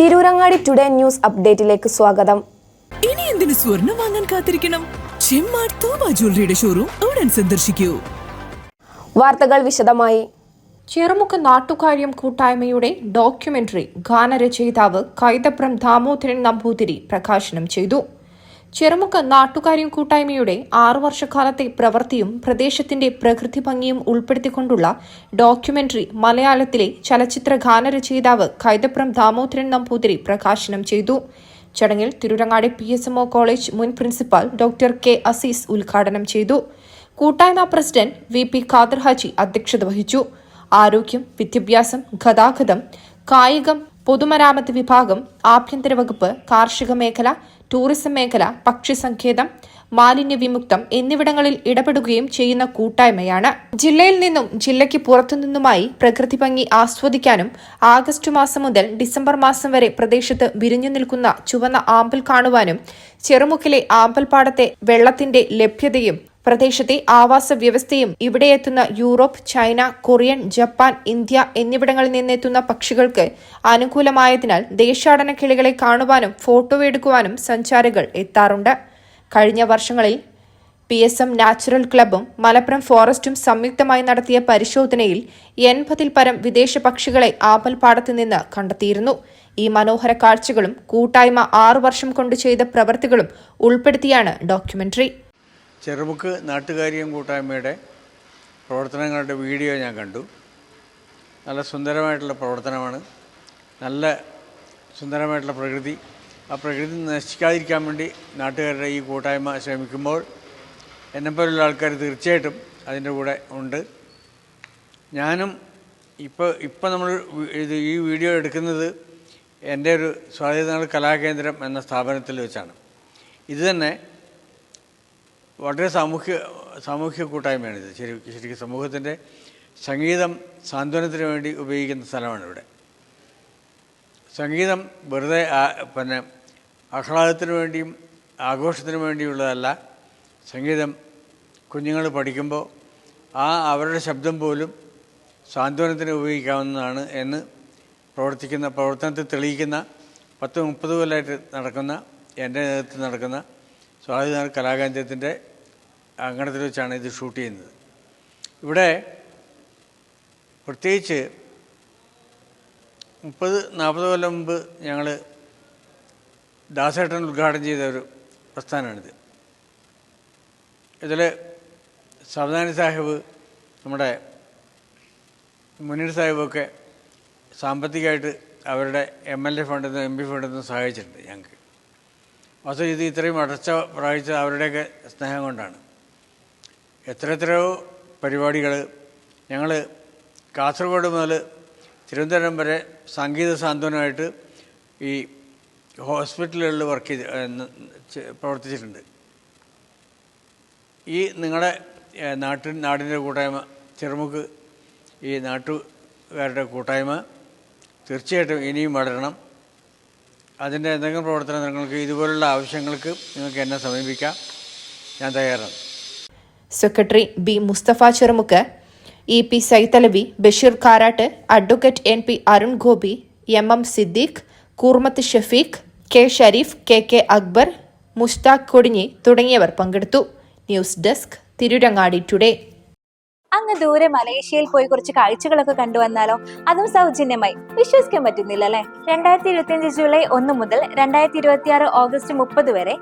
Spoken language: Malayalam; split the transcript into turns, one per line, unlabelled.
തിരൂരങ്ങാടി ടുഡേ ന്യൂസ് അപ്ഡേറ്റിലേക്ക് സ്വാഗതം.
ഇനി എന്തിനു സ്വർണം വാങ്ങാൻ കാത്തിരിക്കണം? ചെമ്മാർ തോമ ജ്വല്ലറിയുടെ ഷോറൂം ഉടൻ സന്ദർശിക്കൂ.
വാർത്തകൾ വിശദമായി.
ചെറുമുഖ നാട്ടുകാര്യം കൂട്ടായ്മയുടെ ഡോക്യുമെന്ററി ഗാനരചയിതാവ് കൈതപ്രം ദാമോദരൻ നമ്പൂതിരി പ്രകാശനം ചെയ്തു. ചെറുമുക്ക് നാട്ടുകാര്യം കൂട്ടായ്മയുടെ ആറു വർഷക്കാലത്തെ പ്രവൃത്തിയും പ്രദേശത്തിന്റെ പ്രകൃതി ഭംഗിയും ഉൾപ്പെടുത്തിക്കൊണ്ടുള്ള ഡോക്യുമെന്ററി മലയാളത്തിലെ ചലച്ചിത്ര ഗാനരചയിതാവ് കൈതപ്രം ദാമോദരൻ നമ്പൂതിരി പ്രകാശനം ചെയ്തു. ചടങ്ങിൽ Tirurangadi P S M O college മുൻ പ്രിൻസിപ്പാൾ ഡോക്ടർ കെ അസീസ് ഉദ്ഘാടനം ചെയ്തു. കൂട്ടായ്മ president V P Khader Haji അധ്യക്ഷത വഹിച്ചു. ആരോഗ്യം വിദ്യാഭ്യാസം ഗതാഗതം കായികം പൊതുമരാമത്ത് വിഭാഗം ആഭ്യന്തര വകുപ്പ് കാർഷിക മേഖല ടൂറിസം മേഖല പക്ഷി സങ്കേതം മാലിന്യ വിമുക്തം എന്നിവിടങ്ങളിൽ ഇടപെടുകയും ചെയ്യുന്ന കൂട്ടായ്മയാണ്. ജില്ലയിൽ നിന്നും ജില്ലയ്ക്ക് പുറത്തുനിന്നുമായി പ്രകൃതി ഭംഗി ആസ്വദിക്കാനും ആഗസ്റ്റ് മാസം മുതൽ ഡിസംബർ മാസം വരെ പ്രദേശത്ത് വിരിഞ്ഞു നിൽക്കുന്ന ചുവന്ന ആമ്പൽ കാണുവാനും ചെറുമുക്കിലെ ആമ്പൽപ്പാടത്തെ വെള്ളത്തിന്റെ ലഭ്യതയും പ്രദേശത്തെ ആവാസ വ്യവസ്ഥയും ഇവിടെ എത്തുന്ന Europe China Korean Japan India എന്നിവിടങ്ങളിൽ നിന്നെത്തുന്ന പക്ഷികൾക്ക് അനുകൂലമായതിനാൽ ദേശാടന കിളികളെ കാണുവാനും ഫോട്ടോ എടുക്കുവാനും സഞ്ചാരികൾ എത്താറുണ്ട്. കഴിഞ്ഞ വർഷങ്ങളിൽ പി എസ് എം നാച്ചുറൽ ക്ലബും മലപ്പുറം ഫോറസ്റ്റും സംയുക്തമായി നടത്തിയ പരിശോധനയിൽ എൺപതിൽ പരം വിദേശ പക്ഷികളെ ആപൽപാടത്തു നിന്ന് കണ്ടെത്തിയിരുന്നു. ഈ മനോഹര കാഴ്ചകളും കൂട്ടായ്മ ആറു വർഷം കൊണ്ട് ചെയ്ത പ്രവൃത്തികളും ഉൾപ്പെടുത്തിയാണ് ഡോക്യുമെന്ററി.
ചെറുമുക്ക് നാട്ടുകാരിയും കൂട്ടായ്മയുടെ പ്രവർത്തനങ്ങളുടെ വീഡിയോ ഞാൻ കണ്ടു. നല്ല സുന്ദരമായിട്ടുള്ള പ്രവർത്തനമാണ്. നല്ല സുന്ദരമായിട്ടുള്ള പ്രകൃതി. ആ പ്രകൃതി നശിക്കാതിരിക്കാൻ വേണ്ടി നാട്ടുകാരുടെ ഈ കൂട്ടായ്മ ശ്രമിക്കുമ്പോൾ എന്നെപ്പോലുള്ള ആൾക്കാർ തീർച്ചയായിട്ടും അതിന്റെ കൂടെ ഉണ്ട്. ഞാനും ഇപ്പോൾ ഇപ്പോൾ നമ്മൾ ഇത് ഈ വീഡിയോ എടുക്കുന്നത് എന്റെ ഒരു സ്വാധീനങ്ങൾ കലാകേന്ദ്രം എന്ന സ്ഥാപനത്തിൽ വെച്ചാണ്. ഇത് തന്നെ വളരെ സാമൂഹ്യ സാമൂഹ്യ കൂട്ടായ്മയാണിത്. ശരി ശരിക്കും സമൂഹത്തിന്റെ സംഗീതം സാന്ത്വനത്തിന് വേണ്ടി ഉപയോഗിക്കുന്ന സ്ഥലമാണ് ഇവിടെ സംഗീതം വെറുതെ പിന്നെ ആഹ്ലാദത്തിന് വേണ്ടിയും ആഘോഷത്തിന് വേണ്ടിയുള്ളതല്ല. സംഗീതം കുഞ്ഞുങ്ങൾ പഠിക്കുമ്പോൾ ആ അവരുടെ ശബ്ദം പോലും സാന്ത്വനത്തിന് ഉപയോഗിക്കാവുന്നതാണ് എന്ന് പ്രവർത്തിക്കുന്ന പ്രവർത്തനത്തെ തെളിയിക്കുന്ന പത്ത് മുപ്പത് കൊല്ലമായിട്ട് നടക്കുന്ന എന്റെ നേതൃത്വത്തിൽ നടക്കുന്ന സ്വാതന്ത്ര്യ കലാകേന്ദ്രത്തിന്റെ അങ്കണത്തിൽ വെച്ചാണ് ഇത് ഷൂട്ട് ചെയ്യുന്നത്. ഇവിടെ പ്രത്യേകിച്ച് മുപ്പത് നാൽപ്പത് കൊല്ലം മുമ്പ് ഞങ്ങൾ ദാസേട്ടൻ ഉദ്ഘാടനം ചെയ്ത ഒരു പ്രസ്ഥാനമാണിത്. ഇതിൽ സാവധാനി സാഹിബ് നമ്മുടെ മുനീർ സാഹിബൊക്കെ സാമ്പത്തികമായിട്ട് അവരുടെ എം എൽ എ ഫണ്ടിൽ നിന്ന് എം പി ഫണ്ടിൽ നിന്ന് സഹായിച്ചിട്ടുണ്ട് ഞങ്ങൾക്ക്. വാസ്തു ഇത് ഇത്രയും അടച്ച പ്രാപിച്ചത് അവരുടെയൊക്കെ സ്നേഹം കൊണ്ടാണ്. എത്ര എത്രയോ പരിപാടികൾ ഞങ്ങൾ കാസർഗോഡ് മുതൽ തിരുവനന്തപുരം വരെ സംഗീത സാന്ത്വനമായിട്ട് ഈ ഹോസ്പിറ്റലുകളിൽ വർക്ക് ചെയ്ത് പ്രവർത്തിച്ചിട്ടുണ്ട്. ഈ നിങ്ങളുടെ നാട്ടിൻ നാടിന്റെ കൂട്ടായ്മ ചെറുമുക്ക് ഈ നാട്ടുകാരുടെ കൂട്ടായ്മ തീർച്ചയായിട്ടും ഇനിയും വളരണം. അതിന്റെ എന്തെങ്കിലും പ്രവർത്തനം നിങ്ങൾക്ക് ഇതുപോലുള്ള ആവശ്യങ്ങൾക്ക് നിങ്ങൾക്ക് എന്നെ സമീപിക്കാം. ഞാൻ തയ്യാറാണ്.
Secretary B Mustafa Cherumukku E P Saithalavi Basheer Karat advocate N P Arun Gopi M M Siddique Koormath Shafeeq K Sharif K K Akbar Mushtaq Kodinhi തുടങ്ങിയവർ പങ്കെടുത്തു. News desk Tirurangadi today.
അങ്ങ് ദൂരെ മലേഷ്യയിൽ പോയി കുറച്ച് കാഴ്ചകളൊക്കെ കണ്ടുവന്നാലോ അതും സൗജന്യമായി. വിശ്വസിക്കാൻ പറ്റുന്നില്ല അല്ലെ രണ്ടായിരത്തി ഇരുപത്തിയഞ്ച് ജൂലൈ ഒന്ന് മുതൽ രണ്ടായിരത്തി ഇരുപത്തി ആറ് ഓഗസ്റ്റ് മുപ്പത് വരെ